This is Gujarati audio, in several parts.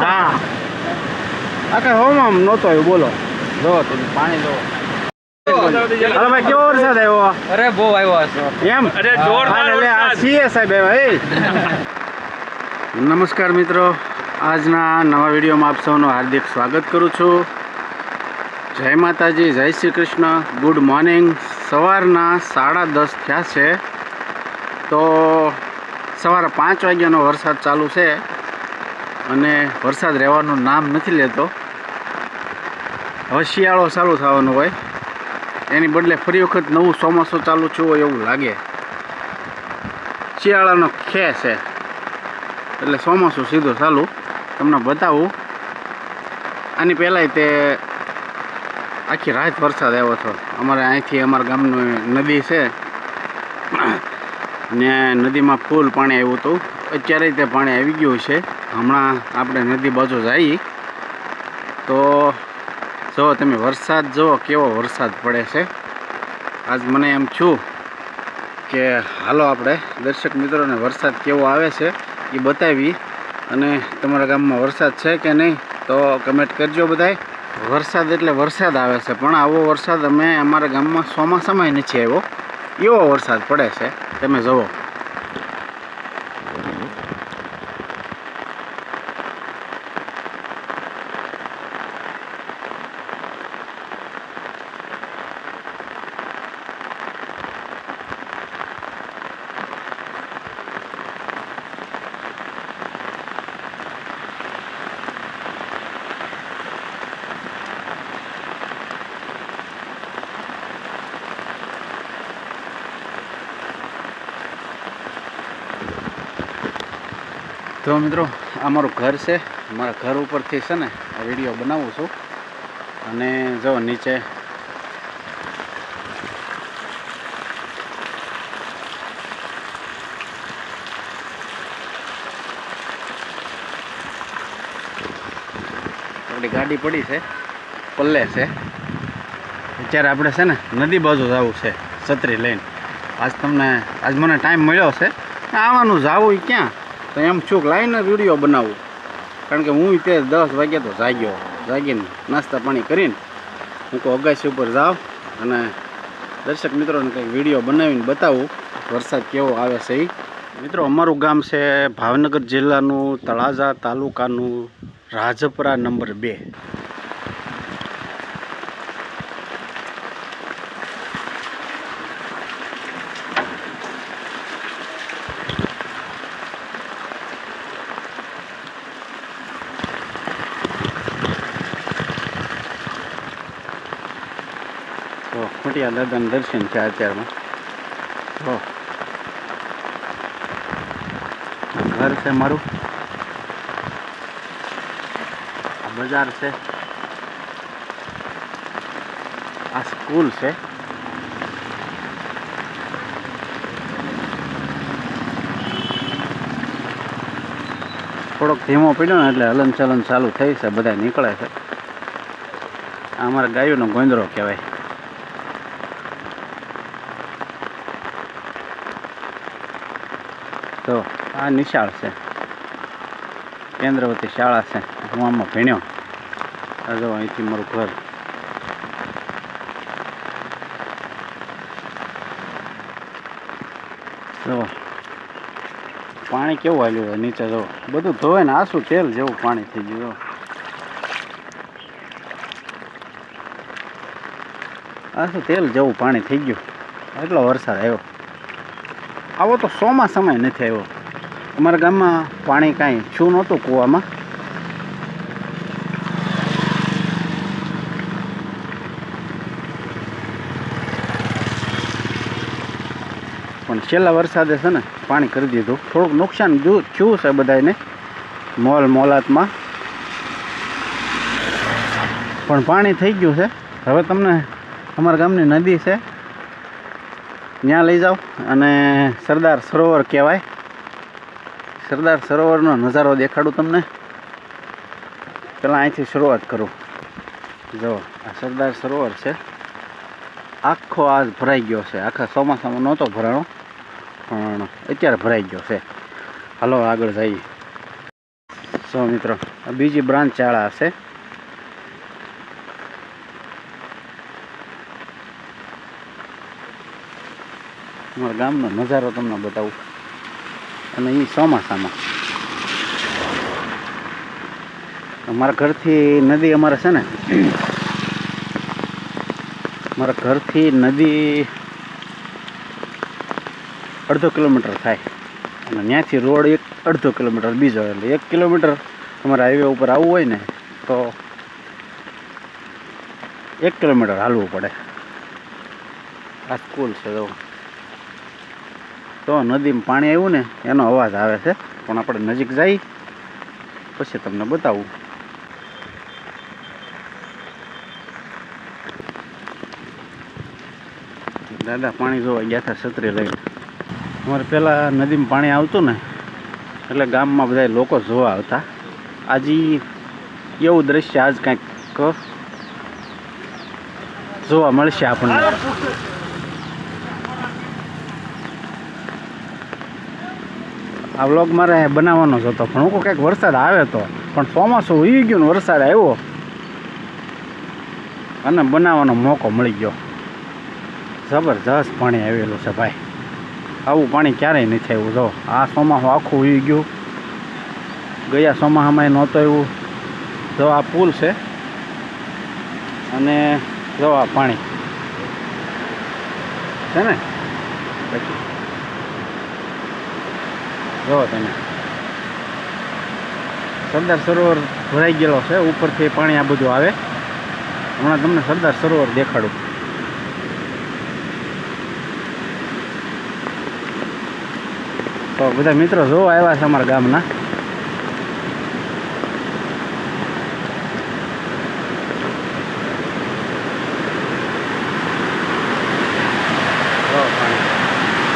હા. આખા હોમાં નહોતો આવ્યો બોલો. જો તમે પાણી જો. હાલો ભાઈ કેવો વરસાદ આવ્યો? અરે બહુ આવ્યો છે એમ? અરે જોરદાર એટલે આ. સીએ સાહેબ આવ્યા એ નમસ્કાર મિત્રો. આજના નવા વિડીયોમાં આપ સૌનું હાર્દિક સ્વાગત કરું છું. જય માતાજી જય શ્રી કૃષ્ણ. ગુડ મોર્નિંગ સવારના સાડા દસ થયા છે. તો સવારે પાંચ વાગ્યાનો વરસાદ ચાલુ છે. અને વરસાદ રહેવાનું નામ નથી લેતો. હવે શિયાળો ચાલુ થવાનો હોય. એની બદલે ફરી વખત નવું ચોમાસું ચાલુ થયું હોય એવું લાગે. શિયાળાનો ખે છે. એટલે ચોમાસું સીધું ચાલુ. તમને બતાવું. આની પહેલાંય તે આખી રાત વરસાદ આવ્યો હતો. અમારે અહીંથી અમારા ગામની નદી છે. ને નદીમાં ફૂલ પાણી આવ્યું હતું. અત્યારે તે પાણી આવી ગયું છે. હમણાં આપણે નદી બાજુ જઈએ તો જો તમે વરસાદ જુઓ કેવો વરસાદ પડે છે. આજ મને એમ છું કે હાલો આપણે દર્શક મિત્રોને વરસાદ કેવો આવે છે એ બતાવી અને તમારા ગામમાં વરસાદ છે કે નહીં તો કમેન્ટ કરજો બધાય. વરસાદ એટલે વરસાદ આવે છે, પણ આવો વરસાદ અમે અમારા ગામમાં ચોમાસામાં નથી આવ્યો. એવો વરસાદ પડે છે. તમે જુઓ. તો મિત્રો આ મારું ઘર છે. મારા ઘર ઉપરથી છે ને વીડિયો બનાવું છું. અને જો નીચે આપણી ગાડી પડી છે. પલ્લે છે. અત્યારે આપણે છે ને, નદી બાજુ જવું છે, છત્રી લઈને. આજ તમને, આજ મને ટાઈમ મળ્યો છે. આવવાનું જાવું ક્યાં? તો એમ કે લાઈને વીડિયો બનાવું. કારણ કે હું તે દસ વાગ્યા તો જાગ્યો. જાગીને નાસ્તા પાણી કરીને હું કોઈ અગાસી ઉપર જાઉં અને દર્શક મિત્રોને કંઈક વીડિયો બનાવીને બતાવું. વરસાદ કેવો આવે છે એ મિત્રો, અમારું ગામ છે ભાવનગર જિલ્લાનું તળાજા તાલુકાનું રાજપરા નંબર બે. ખોટિયા દાદાના દર્શન છે અત્યારમાં તો આ ઘર છે મારું. બજાર છે. આ સ્કૂલ છે. થોડોક ધીમો પીડ્યો ને એટલે હલન ચલન ચાલુ થઈ છે બધા નીકળે છે. આ અમારા ગાયોનો ગોંદરો કહેવાય. તો આ નિશાળ છે. કેન્દ્રવતી શાળા છે. હું આમાં ભણ્યો. જો અહીંથી મારું ઘર. જો, પાણી કેવું આવ્યું હોય નીચે જો. બધું ધોવે ને આસું તેલ જેવું પાણી થઈ ગયું આસું તેલ જેવું પાણી થઈ ગયું. એટલો વરસાદ આવ્યો. આવો તો સોમાં સમય નથી આવ્યો. અમારા ગામમાં પાણી કાંઈ છું નહોતું કૂવામાં. પણ છેલ્લા વરસાદે છે ને પાણી કરી દીધું. થોડુંક નુકસાન થયું છે બધાને મોલ મોલાતમાં. પણ પાણી થઈ ગયું છે. હવે તમને અમારા ગામની નદી છે. ત્યાં લઈ જાઓ અને સરદાર સરોવર કહેવાય. સરદાર સરોવરનો નજારો દેખાડું તમને. પહેલાં અહીંથી શરૂઆત કરું. જો, આ સરદાર સરોવર છે. આખો આજ ભરાઈ ગયો છે. આખા ચોમાસામાં નહોતો ભરાણો, પણ અત્યારે ભરાઈ ગયો છે. હાલો આગળ જઈએ. સો મિત્રો બીજી બ્રાન્ચ ચાળા હશે અમારા ગામનો નજારો તમને બતાવું. અને એ ચોમાસામાં. અમારા ઘરથી નદી અમારે છે ને મારા ઘરથી નદી અડધો કિલોમીટર થાય. અને ત્યાંથી રોડ એક અડધો કિલોમીટર, બીજો એટલે એક કિલોમીટર તમારે હાઈવે ઉપર આવવું હોય ને, તો એક કિલોમીટર હાલવું પડે. આ સ્કૂલ છે તો તો નદીમાં પાણી આવ્યું ને, એનો અવાજ આવે છે. પણ આપણે નજીક જઈ, પછી તમને બતાવું. દાદા પાણી જોવા ગયા હતા છત્રી લઈને. અમારે પહેલાં નદીમાં પાણી આવતું ને, એટલે ગામમાં બધા લોકો જોવા આવતા. આજે એવું દ્રશ્ય આજ કાંઈક જોવા મળશે આપણને. આ વ્લોગ મારે બનાવવાનો જ હતો. પણ હું કંઈક વરસાદ આવે તો. પણ ચોમાસું ઉઈ ગયું ને વરસાદ આવ્યો. અને બનાવવાનો મોકો મળી ગયો. જબરજસ્ત પાણી આવેલું છે ભાઈ. આવું પાણી ક્યારેય નથી આવ્યું જો. આ ચોમાસું આખું ઉઈ ગયું. ગયા ચોમાસામાં નહોતો એવું જો આ પુલ છે. અને જો આ પાણી. છે ને? પછી? જો તમે. સરદાર સરોવર ભરાઈ ગયેલો છે, ઉપરથી પાણી આ બધું આવે. હમણાં તમને સરદાર સરોવર દેખાડું. તો બધા મિત્રો જોવા આવ્યા છે અમારા ગામના.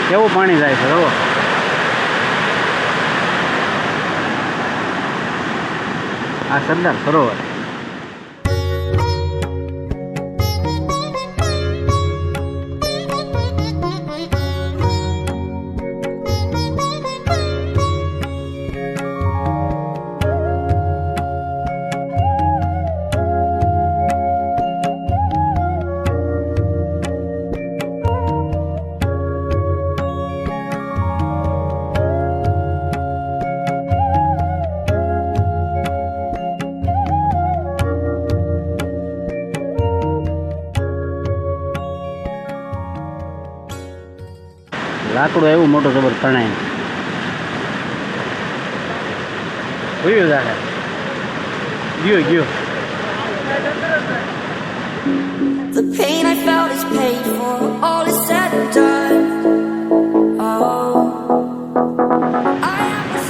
કેવું પાણી જાય છે જુઓ આ સરદાર સરોવર. લાકડું એવું મોટું જબર તણાય ગયું દાદા ગયો ગયો The pain I felt is paid for, all is said and done. Oh, I am a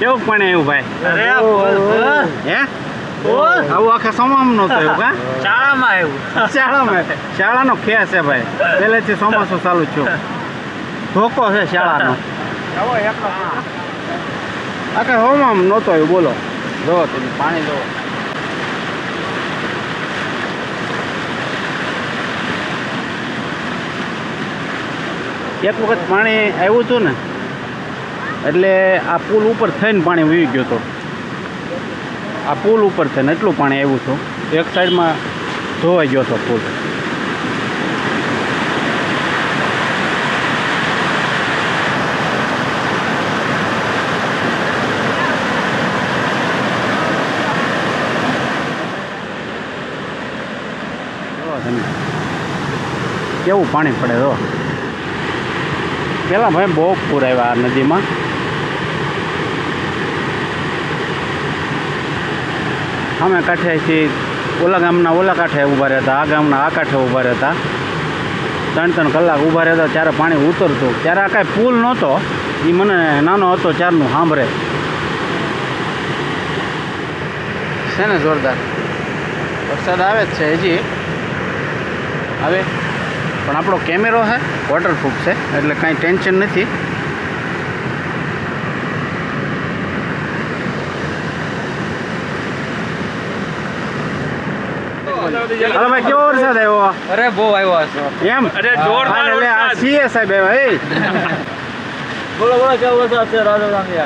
કેવું પાણી આવ્યું ભાઈ અરે આ બોલ. હે આવું આખા સોમામ નહોતું એવું કા શાળામાં આવ્યું શાળામાં. શાળાનો ખેસ છે ભાઈ. પહેલેથી ચોમાસું ચાલુ થયું. ધોકો છે શાળાનો. આખા સોમામ નહોતો આવ્યું બોલો. જો તમે પાણી જો એક વખત પાણી આવ્યું હતું ને એટલે આ પુલ ઉપર થઈને પાણી વહી ગયું હતું. આ પુલ ઉપર છે ને એટલું પાણી આવ્યું હતું. એક સાઈડમાં ધોવાઈ ગયો હતો પુલ. કેવું પાણી પડે તો પેલા ભાઈ બહુ પૂર આવ્યા આ નદીમાં. અમે કાંઠેથી ઓલા ગામના ઓલા કાંઠે ઊભા રહેતા, આ ગામના આ કાંઠે ઊભા રહેતા. ત્રણ ત્રણ કલાક ઊભા રહેતા, ત્યારે પાણી ઉતરતું. ત્યારે આ કાંઈ પુલ નહોતો એ મને નાનો હતો, ત્યારનું સાંભળે. છે ને જોરદાર. વરસાદ આવે જ છે હજી. આવે. પણ આપણો કેમેરો છે વોટરપ્રૂફ છે, એટલે કાંઈ ટેન્શન નથી. હાલો ભાઈ કેવો વરસાદ આવ્યો? અરે બહુ આવ્યો છે એમ? અરે જોરદાર એટલે આ વરસાદ. સીએ સાહેબ આવ્યા એ બોલો બોલો કેવો વરસાદ છે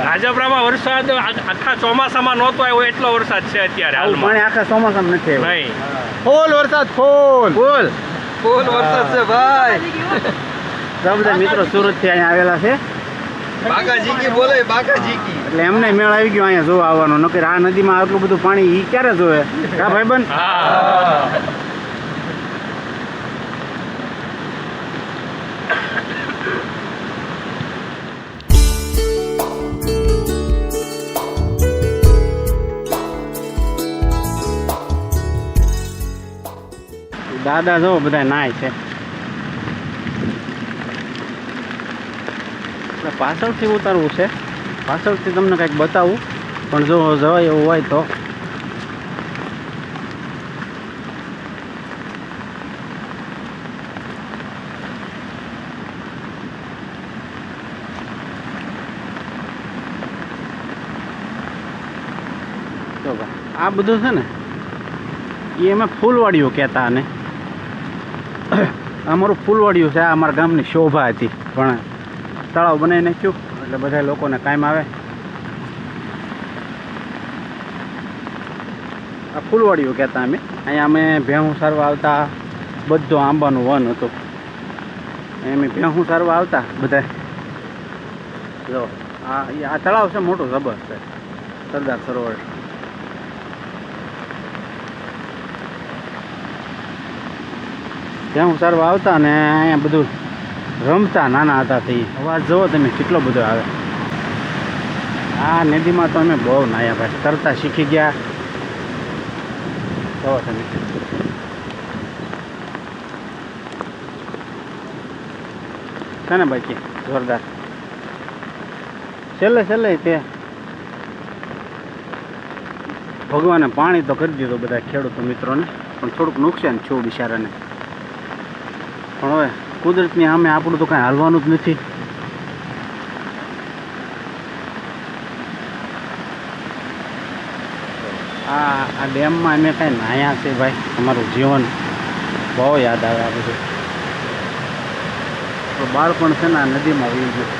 રાજપરામાં વરસાદ આખા ચોમાસામાં નહોતો આવ્યો એટલો વરસાદ છે અત્યારે હાલમાં. પણ આખા ચોમાસામાં નથી આવ્યો. નહીં. ફૂલ વરસાદ ફૂલ. ફૂલ? ફૂલ વરસાદ છે ભાઈ. બધા મિત્રો સુરતથી અહીંયા આવેલા છે. આ નદીમાં આટલું બધું પાણી ક્યારે જોવે? દાદા જો બધા નાય છે. પાછળથી ઉતારવું છે. પાછળથી તમને કંઈક બતાવું. પણ જો જવાય એવું હોય તો. આ બધું છે ને, એ અમે ફૂલવાડિયું કહેતા અને અમારું ફૂલવાડિયું છે, આ અમારા ગામની શોભા હતી. પણ તળાવ બનાવી નાખ્યું એટલે બધા લોકોને કાયમ આવે. આ ફૂલવાડીઓ કહેતા અમે. અહીંયા અમે ભેહું સારવા આવતા બધો આંબાનું વન હતું. અમે ભેહું સારવા આવતા બધા જો આ આ તળાવ છે મોટું જબર છે. સરદાર સરોવર. ભેહું સારવા આવતા ને અહીંયા બધું રમતા નાના હતા તે. અવાજ જુઓ તમે, કેટલો બધો આવે. આ નદીમાં તો અમે બહુ નાયા ભાઈ, તરતા શીખી ગયા. જુઓ તમે. છે ને બાકી? જોરદાર. છેલ્લે છેલ્લે તે. ભગવાને પાણી તો કરી દીધું બધા ખેડૂતો મિત્રોને, પણ થોડુંક નુકસાન થયું બિચારાને. પણ હવે કુદરતની સામે આપણું તો કાંઈ હાલવાનું જ નથી. આ આ ડેમમાં અમે કાંઈ નાહ્યા છે ભાઈ, અમારું જીવન બહુ યાદ આવે આ બધું. તો બાળપણ છે ને આ નદીમાં આવી ગયું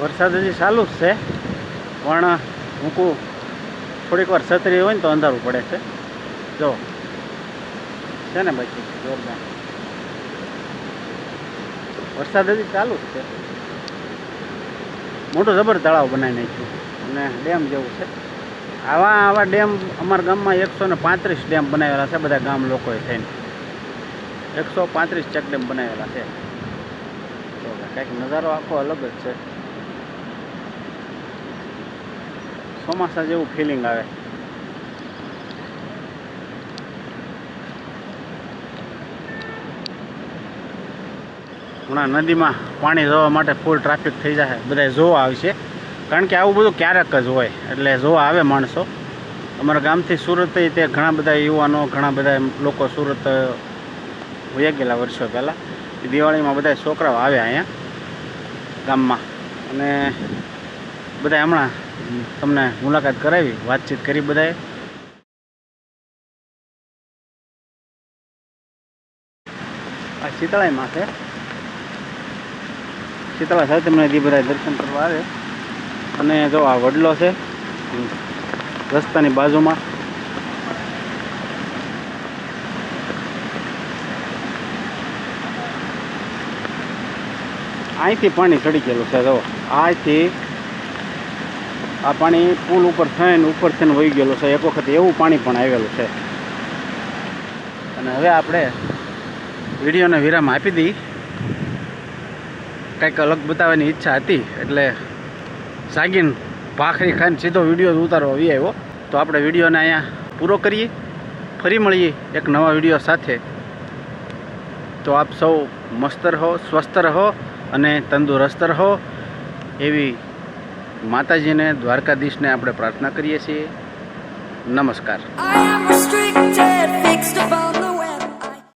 વરસાદ હજી ચાલુ જ છે, પણ હું કહું થોડીક વાર છત્રી હોય ને તો અંધારું પડે છે. જો. છે ને બાકી? જોરદાર. વરસાદ હજી ચાલુ જ છે. મોટું જબર તળાવ બનાવી નાખ્યું. અને ડેમ જેવું છે. આવા આવા ડેમ અમારા ગામમાં એકસો ને પાંત્રીસ ડેમ બનાવેલા છે બધા ગામ લોકોએ થઈને. એકસો પાંત્રીસ ચેક ડેમ બનાવેલા છે. તો કંઈક નજારો આખો અલગ જ છે. ચોમાસા જેવું ફિલિંગ આવે. હમણાં નદીમાં પાણી જોવા માટે ફૂલ ટ્રાફિક થઈ જશે બધા જોવા આવશે. કારણ કે આવું બધું ક્યારેક જ હોય. એટલે જોવા આવે માણસો. અમારા ગામથી સુરત તે ઘણા બધા યુવાનો, ઘણા બધા લોકો સુરત વયા ગયેલા વર્ષો પહેલાં. દિવાળીમાં બધા છોકરાઓ આવ્યા અહીંયા ગામમાં. અને બધા હમણાં તમને મુલાકાત કરાવી, વાતચીત કરી બધાએ. આ શીતળાઈમાં છે શીતળા સાથે મને બધા દર્શન કરવા આવે. અને જો આ વડલો છે રસ્તાની બાજુમાં. અહીંથી પાણી ચડી ગયેલું છે જો અહીંથી આ પાણી પુલ ઉપર થઈને ઉપર થઈને વહી ગયેલું છે. એક વખત એવું પાણી પણ આવેલું છે. અને હવે આપણે વિડીયોને વિરામ આપી દઈ કંઈક અલગ બતાવવાની ઈચ્છા હતી, એટલે સાગીન ભાખરી ખાઈને સીધો વીડિયો ઉતારવા આવી આવ્યો. તો આપણે વિડીયોને અહીંયા પૂરો કરીએ. ફરી મળીએ એક નવા વીડિયો સાથે. તો આપ સૌ મસ્ત રહો, સ્વસ્થ રહો અને તંદુરસ્ત રહો એવી માતાજીને દ્વારકાધીશને આપણે પ્રાર્થના કરીએ છીએ. નમસ્કાર.